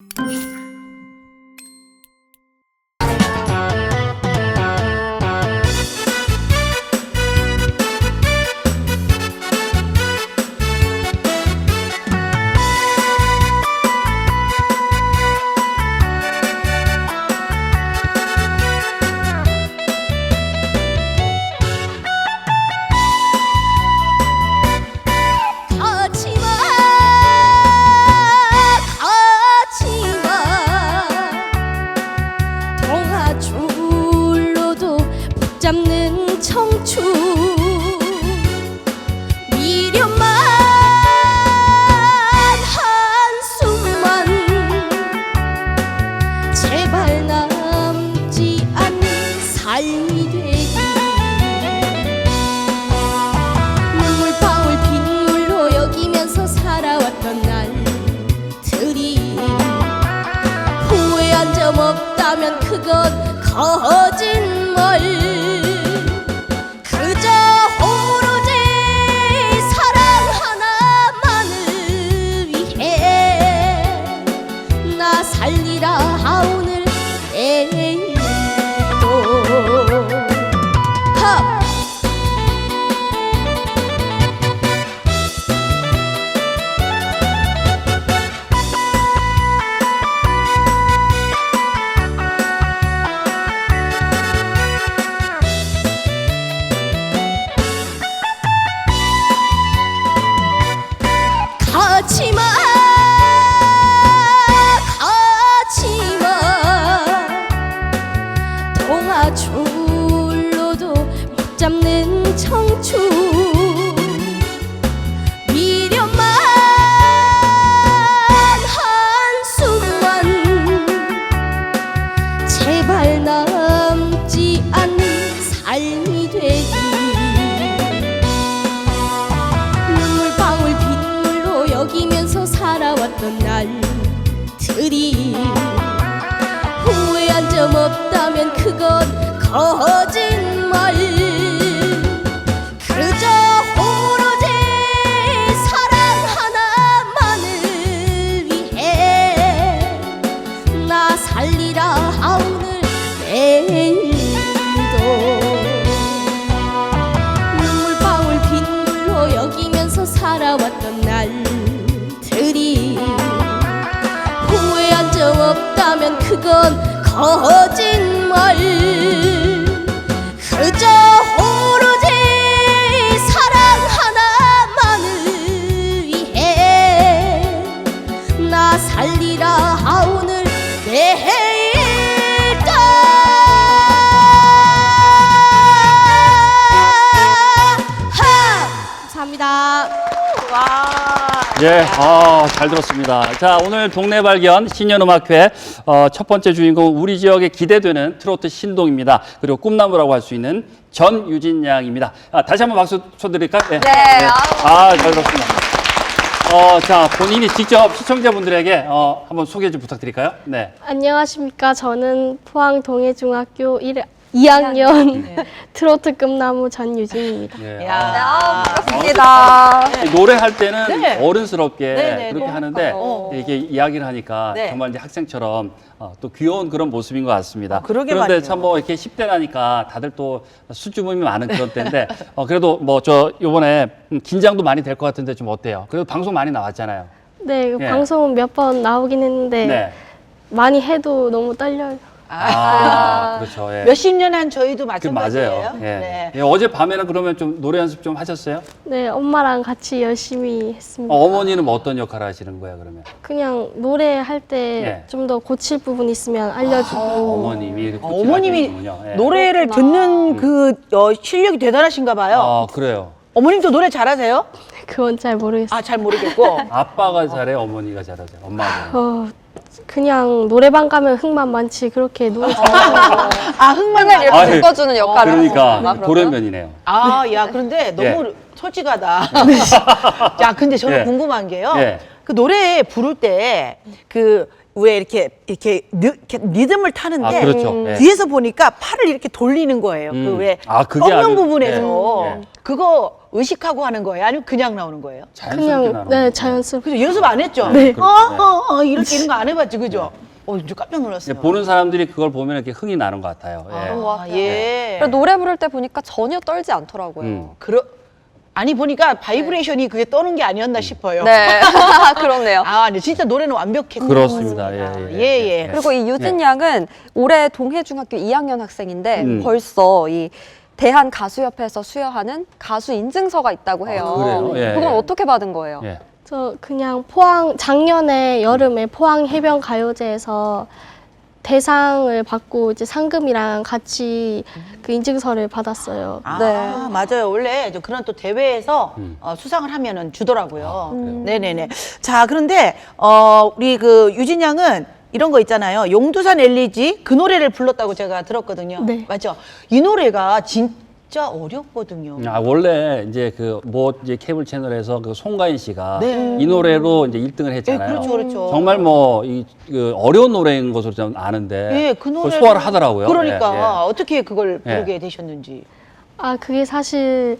Yeah. 거짓말 그저 오로지 사랑 하나만을 위해 나 살리라 오늘 내일도 하! 감사합니다. 예, 아, 잘 들었습니다. 자, 오늘 동네 발견 신년음악회 어, 첫 번째 주인공 우리 지역에 기대되는 트로트 신동입니다. 그리고 꿈나무라고 할 수 있는 전유진 양입니다. 아, 다시 한번 박수 쳐드릴까요? 네. 아, 잘 들었습니다. 어, 자, 본인이 직접 시청자분들에게 어, 한번 소개 좀 부탁드릴까요? 네. 안녕하십니까. 저는 포항 동해중학교 1, 2학년 트로트 꿈나무 전유진입니다. 예. 야, 반갑습니다. 이 노래할 때는 네. 어른스럽게 네, 네, 그렇게 네. 하는데 어. 이게 이야기를 하니까 네. 정말 이제 학생처럼 어, 또 귀여운 그런 모습인 것 같습니다. 어, 그러게 그런데 말이에요. 참 뭐 이렇게 10대라니까 다들 또 수줍음이 많은 그런 때인데 어, 그래도 뭐저 이번에 음, 긴장도 많이 될 것 같은데 좀 어때요? 그래도 방송 많이 나왔잖아요. 네, 예. 방송은 몇번 나오긴 했는데 네. 많이 해도 너무 떨려요. 아, 그렇죠. 예. 몇십 년 한 저희도 그 마찬가지예요. 맞아요. 예. 네. 예, 어제 밤에는 그러면 좀 노래 연습 좀 하셨어요? 네, 엄마랑 같이 열심히 했습니다. 어, 어머니는 뭐 어떤 역할을 하시는 거예요, 그러면? 그냥 노래할 때 예. 좀 더 고칠 부분 있으면 알려주고 어머님이 이렇게 어, 어머님이. 예. 노래를 듣는 그 어, 실력이 대단하신가 봐요. 아, 그래요. 어머님도 노래 잘하세요? 그건 잘 모르겠어요. 아, 잘 모르겠고. 아빠가 잘해, 어머니가 잘하죠. 엄마가. 잘해. 어, 그냥 노래방 가면 흥만 많지 그렇게 노래 잘 아, 흥만 이렇게 아유, 묶어주는 역할을 그러니까 하셨구나, 그러면. 돌연변이네요. 아, 야, 그런데 너무 솔직하다. 야, 근데 저는 예. 궁금한 게요. 예. 그 노래 부를 때 그 왜 이렇게 이렇게, 느, 이렇게 리듬을 타는데 아, 그렇죠. 예. 뒤에서 보니까 팔을 이렇게 돌리는 거예요. 음. 그왜 아, 그게 엉령 아주- 부분에서 예. 예. 그거 의식하고 하는 거예요? 아니면 그냥 나오는 거예요? 자연스럽게 그냥 나오는 네 거죠. 자연스럽게 그죠? 연습 안 했죠? 네. 어, 어, 어, 이렇게 이런 거 안 해봤지, 그죠? 어, 이제 깜짝 놀랐어요. 보는 사람들이 그걸 보면 이렇게 흥이 나는 것 같아요. 예. 그런 것 아, 같아요. 예. 그리고 노래 부를 때 보니까 전혀 떨지 않더라고요. 음. 그러, 아니, 보니까 바이브레이션이 그게 떠는 게 아니었나 싶어요. 네, 그렇네요. 아, 근데 진짜 노래는 완벽했네요. 그렇습니다. 예, 예, 예, 예, 예. 예. 그리고 이 유진 양은 올해 동해중학교 2학년 학생인데 음. 벌써 이 대한 가수협회에서 수여하는 가수 인증서가 있다고 해요. 아, 그래요? 예, 그건 예. 어떻게 받은 거예요? 예. 저 그냥 포항 작년에 여름에 포항 해변 가요제에서 대상을 받고 이제 상금이랑 같이 그 인증서를 받았어요. 아, 네. 맞아요. 원래 저 그런 또 대회에서 음. 어, 수상을 하면은 주더라고요. 그래요? 네네네. 자, 그런데 어, 우리 그 유진 양은 이런 거 있잖아요. 용두산 엘리지 그 노래를 불렀다고 제가 들었거든요. 네. 맞죠? 이 노래가 진짜 어렵거든요. 아 원래 이제 그 뭐 이제 케이블 채널에서 그 송가인 씨가 네. 이 노래로 이제 1등을 예, 했잖아요. 그렇죠, 그렇죠. 정말 뭐이 그 어려운 노래인 것으로 좀 아는데 예, 그 그걸 노래 소화를 하더라고요. 그러니까 예, 예. 어떻게 그걸 예. 부르게 되셨는지. 아 그게 사실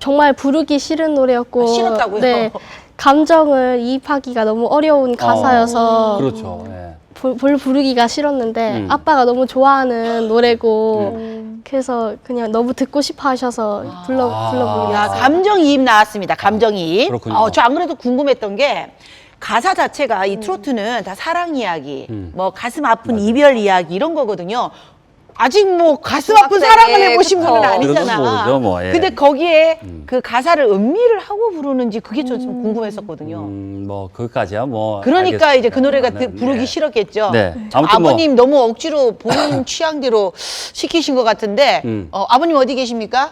정말 부르기 싫은 노래였고 아, 싫었다고요? 네 감정을 이입하기가 너무 어려운 가사여서 그렇죠. 예. 볼, 볼 부르기가 싫었는데 음. 아빠가 너무 좋아하는 노래고 그래서 그냥 너무 듣고 싶어 하셔서 불러 아. 불러보게 야, 됐어요. 감정이입 나왔습니다. 감정이입. 그렇군요. 어, 저 안 그래도 궁금했던 게 가사 자체가 이 트로트는 다 사랑 이야기, 음. 뭐 가슴 아픈 이별 이야기 이런 거거든요. 아직 뭐 가슴 아픈 중학생이, 사랑을 해보신 그쵸. 분은 아니잖아. 모르죠, 뭐, 예. 근데 거기에 음. 그 가사를 음미를 하고 부르는지 그게 좀 궁금했었거든요. 음, 뭐 거기까지야 뭐. 그러니까 이제 그 노래가 알겠습니다. 드- 부르기 네. 싫었겠죠. 네. 아무튼 뭐- 아버님 너무 억지로 본인 취향대로 시키신 것 같은데 음. 어, 아버님 어디 계십니까?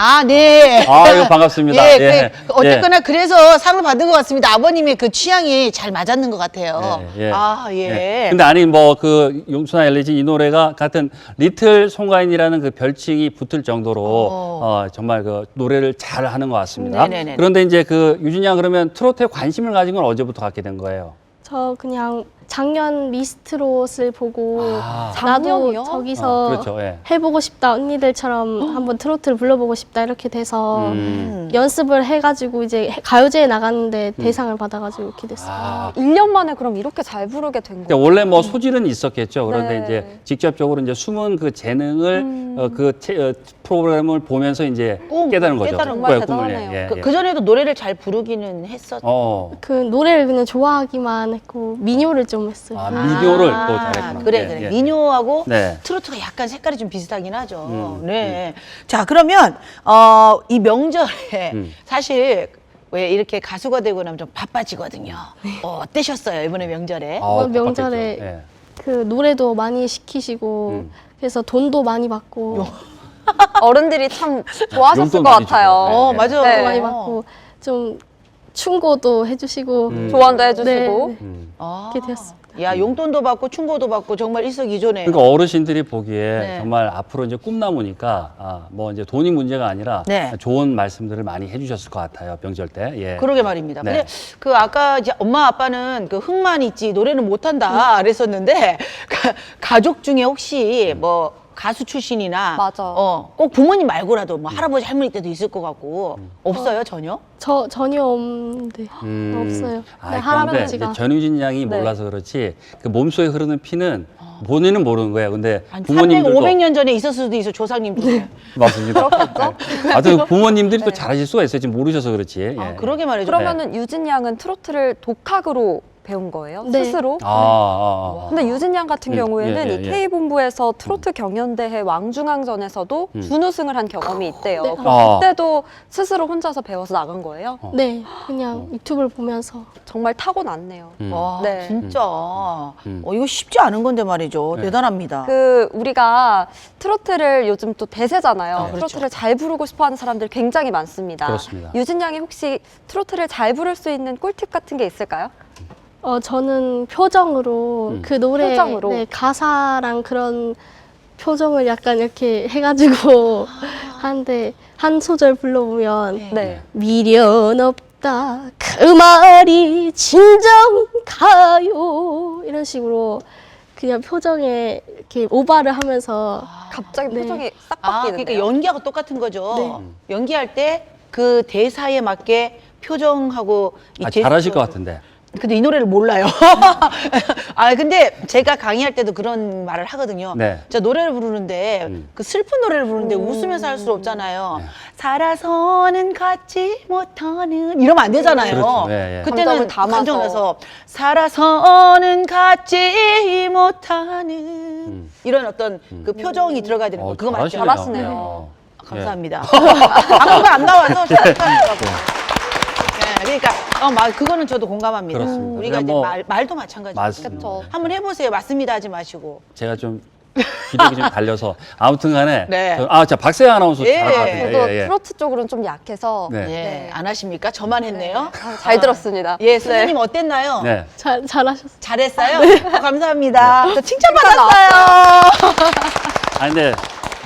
아, 네. 아이고, 반갑습니다. 예, 예. 그, 어쨌거나 그래서 상을 받은 것 같습니다. 아버님의 그 취향이 잘 맞았는 것 같아요. 예, 예. 아, 예. 근데 아니 뭐 그 용수나 엘리지 이 노래가 같은 리틀 송가인이라는 그 별칭이 붙을 정도로 어. 어, 정말 그 노래를 잘 하는 것 같습니다. 네네네. 그런데 이제 그 유진 양 그러면 트로트에 관심을 가진 건 언제부터 갖게 된 거예요? 저 그냥 작년 미스트롯을 보고 아. 나도 작년이요? 저기서 어, 그렇죠. 예. 해보고 싶다 언니들처럼 한번 트로트를 불러보고 싶다 이렇게 돼서 음. 연습을 해가지고 이제 해- 가요제에 나갔는데 대상을 받아가지고 이렇게 됐어요. 아, 1년 만에 그럼 이렇게 잘 부르게 된 그러니까 거예요? 원래 뭐 소질은 있었겠죠. 그런데 네. 이제 직접적으로 이제 숨은 그 재능을 어, 그 체- 어, 프로그램을 보면서 이제 꿈, 깨달은 거죠. 깨달은 거죠. 꿈을. 대단하네요. 예, 그, 예. 그전에도 노래를 잘 부르기는 했었. 어. 그 노래를 그냥 좋아하기만 했고 민요를 좀 했어요. 아, 민요를 또 잘했구나. 그래, 예, 그래. 예. 민요하고 네. 트로트가 약간 색깔이 좀 비슷하긴 하죠. 음, 네. 자, 그러면, 어, 이 명절에 음. 사실 왜 이렇게 가수가 되고 나면 좀 바빠지거든요. 어, 어떠셨어요, 이번에 명절에? 아, 이번 명절에 바빴겠죠. 예. 그 노래도 많이 시키시고 음. 그래서 돈도 많이 받고 어른들이 참 좋아하셨을 용돈 것 많이 같아요. 주고. 어, 네. 맞아. 네. 돈 많이 받고 좀 충고도 해주시고 음. 조언도 해주시고. 네, 네. 음. 아, 이렇게 되었습니다. 야, 용돈도 받고 충고도 받고 정말 일석이조네요. 그러니까 어르신들이 보기에 네. 정말 앞으로 이제 꿈나무니까 아, 뭐 이제 돈이 문제가 아니라 네. 좋은 말씀들을 많이 해주셨을 것 같아요 명절 때. 예. 그러게 말입니다. 네. 근데 그 아까 이제 엄마 아빠는 그 흥만 있지 노래는 못한다 그랬었는데 가- 가족 중에 혹시 뭐 가수 출신이나 맞아. 어, 꼭 부모님 말고라도 뭐 할아버지 할머니 때도 있을 것 같고 음. 없어요 전혀? 저 전혀 없는데 음. 없어요. 아, 네, 그런데 할아버지가 이제 전유진 양이 네. 몰라서 그렇지 그 몸속에 흐르는 피는 본인은 모르는 거예요. 근데 한 300, 부모님들도 500년 전에 있었을 수도 있어 조상님 중에. 맞습니다. 네. 아무튼 부모님들이 또 잘하실 수가 있어요. 지금 모르셔서 그렇지. 예. 아, 그러게 말이죠. 그러면은 유진 양은 트로트를 독학으로 배운 거예요? 네. 스스로? 아, 아, 아. 근데 유진 양 같은 음, 경우에는 예, 예, 이 예. K본부에서 트로트 경연대회 왕중왕전에서도 음. 준우승을 한 경험이 있대요. 네. 그럼 아. 그때도 스스로 혼자서 배워서 나간 거예요? 어. 네 그냥 유튜브를 보면서 정말 타고났네요. 음. 와 네. 진짜 음. 어, 이거 쉽지 않은 건데 말이죠. 네. 대단합니다. 그 우리가 트로트를 요즘 또 대세잖아요. 네. 트로트를 잘 부르고 싶어하는 사람들 굉장히 많습니다. 그렇습니다. 유진 양이 혹시 트로트를 잘 부를 수 있는 꿀팁 같은 게 있을까요? 어 저는 표정으로 음. 그 노래 표정으로? 네, 가사랑 그런 표정을 약간 이렇게 해가지고 하는데 한 소절 불러보면 네. 네. 미련 없다 그 말이 진정가요 이런 식으로 그냥 표정에 이렇게 오바를 하면서 갑자기 네. 표정이 싹 아, 바뀌는데요. 그러니까 연기하고 똑같은 거죠. 네. 음. 연기할 때 그 대사에 맞게 표정하고 이 아, 제스처- 잘하실 것 같은데. 근데 이 노래를 몰라요. 아 근데 제가 강의할 때도 그런 말을 하거든요. 네. 저 노래를 부르는데 음. 그 슬픈 노래를 부르는데 웃으면서 할 수 없잖아요. 살아서는 갖지 못하는 이러면 안 되잖아요. 그렇죠. 예, 예. 그때는 담아서. 감정 나서 살아서는 갖지 못하는 이런 어떤 그 표정이 들어가야 되는 거 음. 어, 그거 맞죠? 잘하시네요. 어. 감사합니다. 아무도 안 나와서 생각하더라고요. 네, 그러니까 어, 마, 그거는 저도 공감합니다. 그렇습니다. 우리가 그냥 이제 뭐- 말, 말도 마찬가지고. 맞습니다. 그쵸. 한번 해보세요. 맞습니다 하지 마시고. 제가 좀 기력이 좀 달려서 아무튼 간에 네. 저- 아, 자 박세영 아나운서 예. 잘할 것 같아요. 저도 예, 예. 트로트 쪽으로는 좀 약해서 네. 예, 네. 안 하십니까? 저만 했네요. 아, 잘 들었습니다. 예, 선생님 어땠나요? 네. 잘 잘하셨어요. 잘했어요? 어, 감사합니다. 네. 저 칭찬받았어요. 아 근데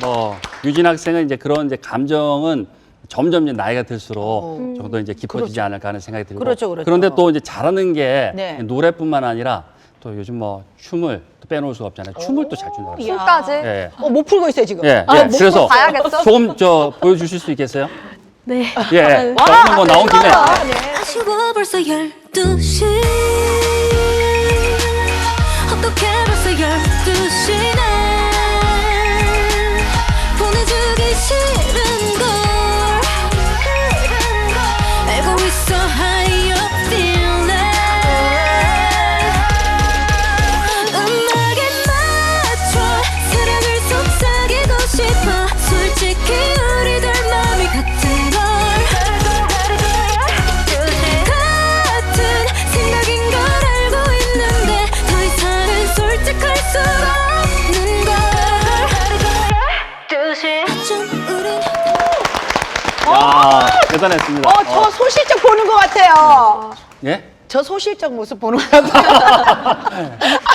뭐 유진 학생은 이제 그런 이제 감정은 점점 이제 나이가 들수록 좀더 이제 깊어지지 않을까 하는 생각이 들고 어. 그렇죠, 그렇죠. 런데 또 이제 잘하는 게 네. 노래뿐만 아니라 또 요즘 뭐 춤을 또 빼놓을 수가 없잖아요. 춤을 또 잘 춘다고. 춤까지? 예. 어, 못 풀고 있어요, 지금. 예, 아, 예. 못 그래서 봐야겠어? 조금 저 보여주실 수 있겠어요? 네. 예. 자, 오늘 뭐 나온 김에 아쉬워 벌써 12시 어떻게 벌써 12시네 대단했습니다. 어, 저 소실적 보는 것 같아요. 예? 저 소실적 모습 보는 것 같아요.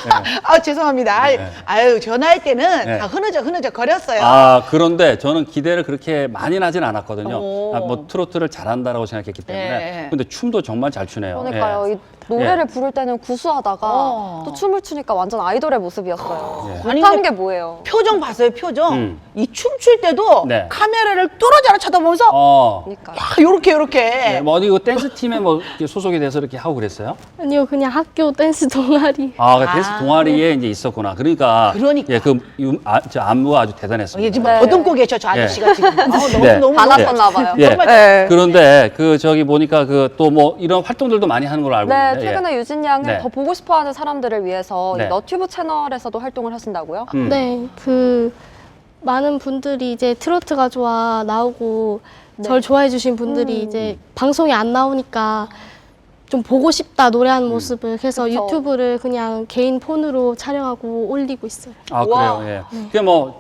아, 죄송합니다. 아유, 네. 아유, 전화할 때는 네. 다 흐느적 흐느적 거렸어요. 아, 그런데 저는 기대를 그렇게 많이 하진 않았거든요. 오. 아, 뭐 트로트를 잘한다라고 생각했기 때문에. 네. 근데 춤도 정말 잘 추네요. 그러니까요. 예. 이 노래를 부를 때는 구수하다가 어. 또 춤을 추니까 완전 아이돌의 모습이었어요. 예. 아니, 못하는 근데 게 뭐예요? 표정 봤어요, 표정. 음. 이 춤출 때도 네. 카메라를 뚫어져라 쳐다보면서 어. 그러니까 요. 야, 요렇게 요렇게. 네, 뭐 어디 그 댄스 팀에 뭐 이렇게 소속이 돼서 이렇게 하고 그랬어요? 아니요, 그냥 학교 댄스 동아리. 아, 그 댄스 아. 동아리에 이제 있었구나. 그러니까. 그러니까. 예, 그 유- 아, 저 안무가 아주 이게 대단했습니다. 지금 네. 더듬고 계셔, 저 아저씨가 지금. 아우, 너무, 네. 너무, 반았었나 봐요. 예. 정말 네. 그런데 그 저기 보니까 그 또 뭐 이런 활동들도 많이 하는 걸로 알고 네, 있는데. 예. 최근에 유진 양은 네. 더 보고 싶어하는 사람들을 위해서 이 네. 너튜브 채널에서도 활동을 하신다고요? 음. 네, 그 많은 분들이 이제 트로트가 좋아 나오고 절 좋아해 주신 분들이 이제 방송에 안 나오니까 좀 보고 싶다 노래하는 모습을 그래서 그쵸. 유튜브를 그냥 개인 폰으로 촬영하고 올리고 있어요. 아 와. 그래요. 예. 그게 뭐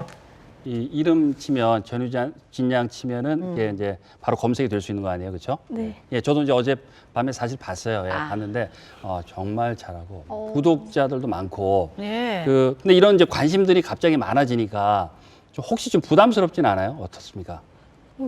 이, 이름 치면 전유진 진양 치면은 이게 이제 바로 검색이 될 수 있는 거 아니에요, 그렇죠? 네. 예, 저도 이제 어제 밤에 사실 봤어요. 예, 아. 봤는데 어, 정말 잘하고 어. 구독자들도 많고. 네. 그 근데 이런 이제 관심들이 갑자기 많아지니까 좀 혹시 좀 부담스럽진 않아요? 어떻습니까?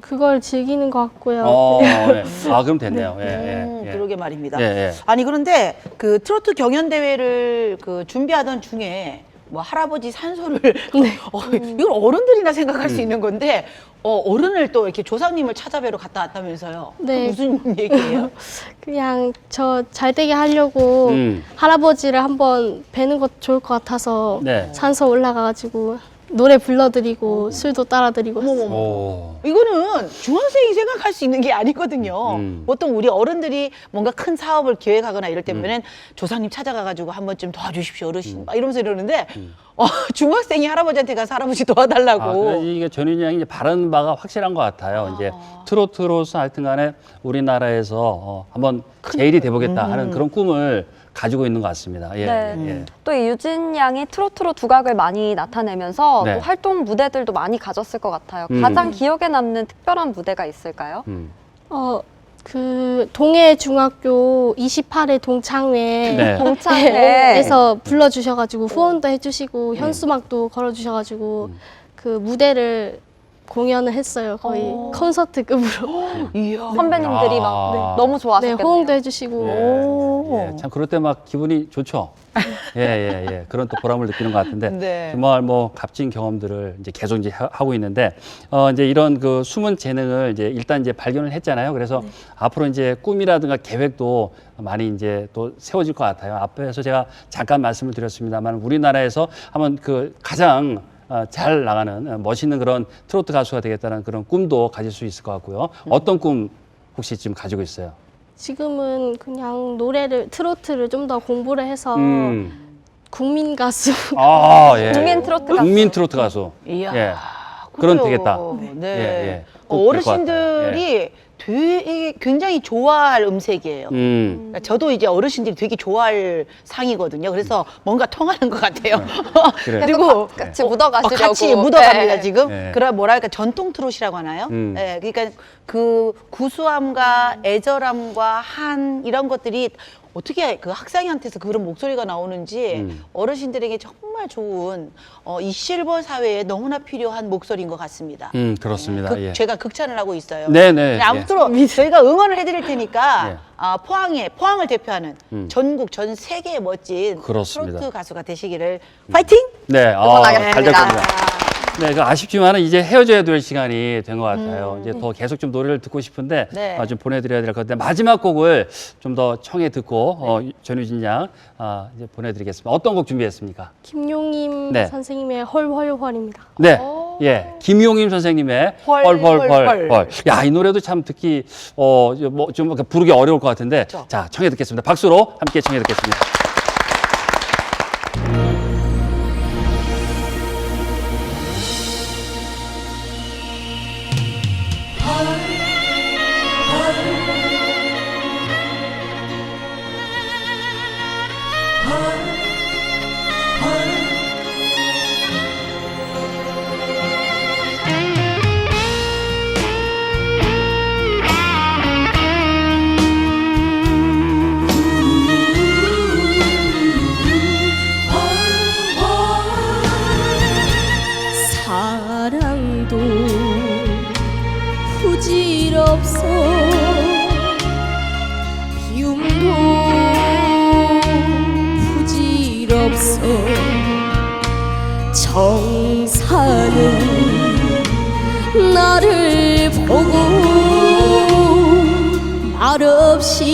그걸 즐기는 것 같고요. 어, 예. 아 그럼 됐네요. 예, 음, 예, 예. 그러게 말입니다. 예, 예. 아니 그런데 그 트로트 경연 대회를 그 준비하던 중에 뭐 할아버지 산소를 어, 이걸 어른들이나 생각할 음. 수 있는 건데 어, 어른을 또 이렇게 조상님을 찾아뵈러 갔다 왔다면서요? 그 네. 무슨 얘기예요? 그냥 저 잘 되게 하려고 음. 할아버지를 한번 뵈는 것 좋을 것 같아서 네. 산소 올라가가지고 노래 불러드리고 술도 따라드리고 했어요. 오. 이거는 중학생이 생각할 수 있는 게 아니거든요. 음. 보통 우리 어른들이 뭔가 큰 사업을 계획하거나 이럴 때면은 조상님 찾아가가지고 한 번쯤 도와주십시오 어르신 막 이러면서 이러는데 어, 중학생이 할아버지한테 가서 할아버지 도와달라고. 아, 그래서 이게 전윤이 양이 이제 바른 바가 확실한 것 같아요. 이제 트로트로서 하여튼간에 우리나라에서 어, 한번 제일이 돼보겠다 하는 그런 꿈을 가지고 있는 것 같습니다. 예, 네. 예. 또 이 유진 양이 트로트로 두각을 많이 나타내면서 네. 또 활동 무대들도 많이 가졌을 것 같아요. 음. 가장 기억에 남는 특별한 무대가 있을까요? 음. 어, 그 동해 중학교 28회 동창회 네. 동창회 에서 에서 불러 주셔 가지고 후원도 해 주시고 현수막도 걸어 주셔 가지고 그 무대를 공연을 했어요. 거의 어. 콘서트급으로. 이야. 선배님들이 야. 막 네. 너무 네, 좋아하셨겠네요. 호응도 해주시고. 오. 예, 참 그럴 때 막 기분이 좋죠. 예, 예, 예. 그런 또 보람을 느끼는 것 같은데 네. 정말 뭐 값진 경험들을 이제 계속 이제 하- 하고 있는데 어 이제 이런 그 숨은 재능을 이제 일단 이제 발견을 했잖아요. 그래서 앞으로 이제 꿈이라든가 계획도 많이 이제 또 세워질 것 같아요. 앞에서 제가 잠깐 말씀을 드렸습니다만 우리나라에서 한번 그 가장 어, 잘 나가는 어, 멋있는 그런 트로트 가수가 되겠다는 그런 꿈도 가질 수 있을 것 같고요. 어떤 꿈 혹시 지금 가지고 있어요? 지금은 그냥 노래를, 트로트를 좀 더 공부를 해서 음. 국민 가수. 아, 예. 국민 트로트 가수. 국민 트로트 가수. 이야. 예. 그런. 되겠다. 네. 예, 예. 어, 꼭될것 같아요. 어르신들이 되게 굉장히 좋아할 음색이에요. 음. 그러니까 저도 이제 어르신들이 되게 좋아할 상이거든요. 그래서 뭔가 통하는 것 같아요. 네. 그래요. 그리고 같이 어, 묻어가시려고. 어, 같이 묻어갑니다 네. 지금. 네. 그런 뭐랄까 전통 트롯이라고 하나요? 음. 예, 그러니까 그 구수함과 애절함과 한 이런 것들이 어떻게 그 학생한테서 그런 목소리가 나오는지 음. 어르신들에게 정말 좋은 어, 이 실버 사회에 너무나 필요한 목소리인 것 같습니다. 음, 그렇습니다. 극- 예. 제가 극찬을 하고 있어요. 네, 네. 네, 아무쪼록 저희가 응원을 해드릴 테니까 예. 아, 포항에 포항을 대표하는 음. 전국 전 세계의 멋진 그렇습니다. 트로트 가수가 되시기를 파이팅! 네, 아, 응원하겠습니다. 네, 그 아쉽지만 은 이제 헤어져야 될 시간이 된 것 같아요. 이제 더 계속 좀 노래를 듣고 싶은데 네. 아, 좀 보내드려야 될 것 같은데 마지막 곡을 좀 더 청해 듣고 어, 전유진 양 아, 이제 보내드리겠습니다. 어떤 곡 준비했습니까? 김용임 네. 선생님의 헐헐헐입니다. 네, 예, 김용임 선생님의 헐, 헐 헐헐 헐, 헐. 야, 이 노래도 참 듣기 어 뭐좀 부르기 어려울 것 같은데. 자 청해 듣겠습니다. 박수로 함께 청해 듣겠습니다. 사랑도 후질없어 비움도 후질없어 정사는 나를 보고 말없이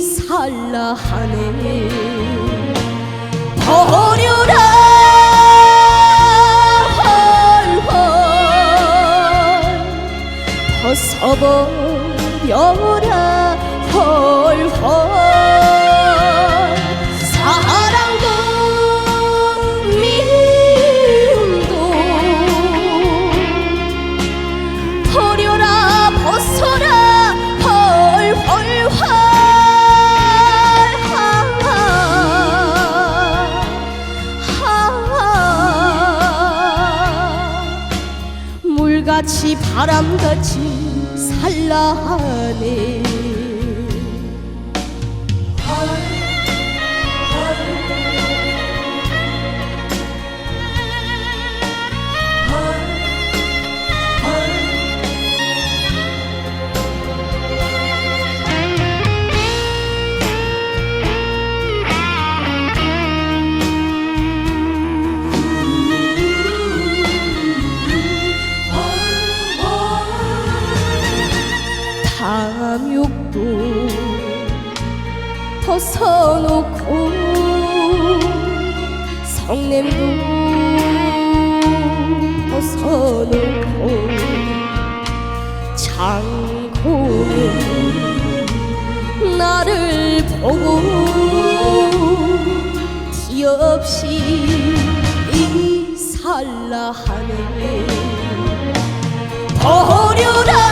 살라 하네 버려라 헐헐. 사랑도 미움도 버려라 벗어라 헐헐헐 물같이 바람같이 나를 보고 티없이 살라 하네 버려라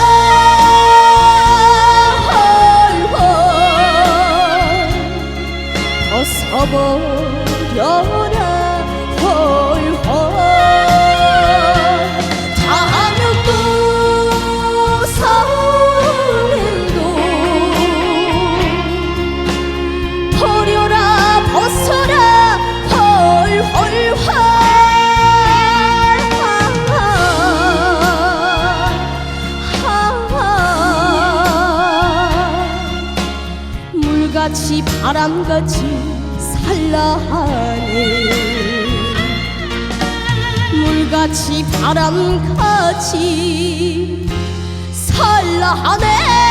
바람같이 산라하네. 물같이 바람같이 산라하네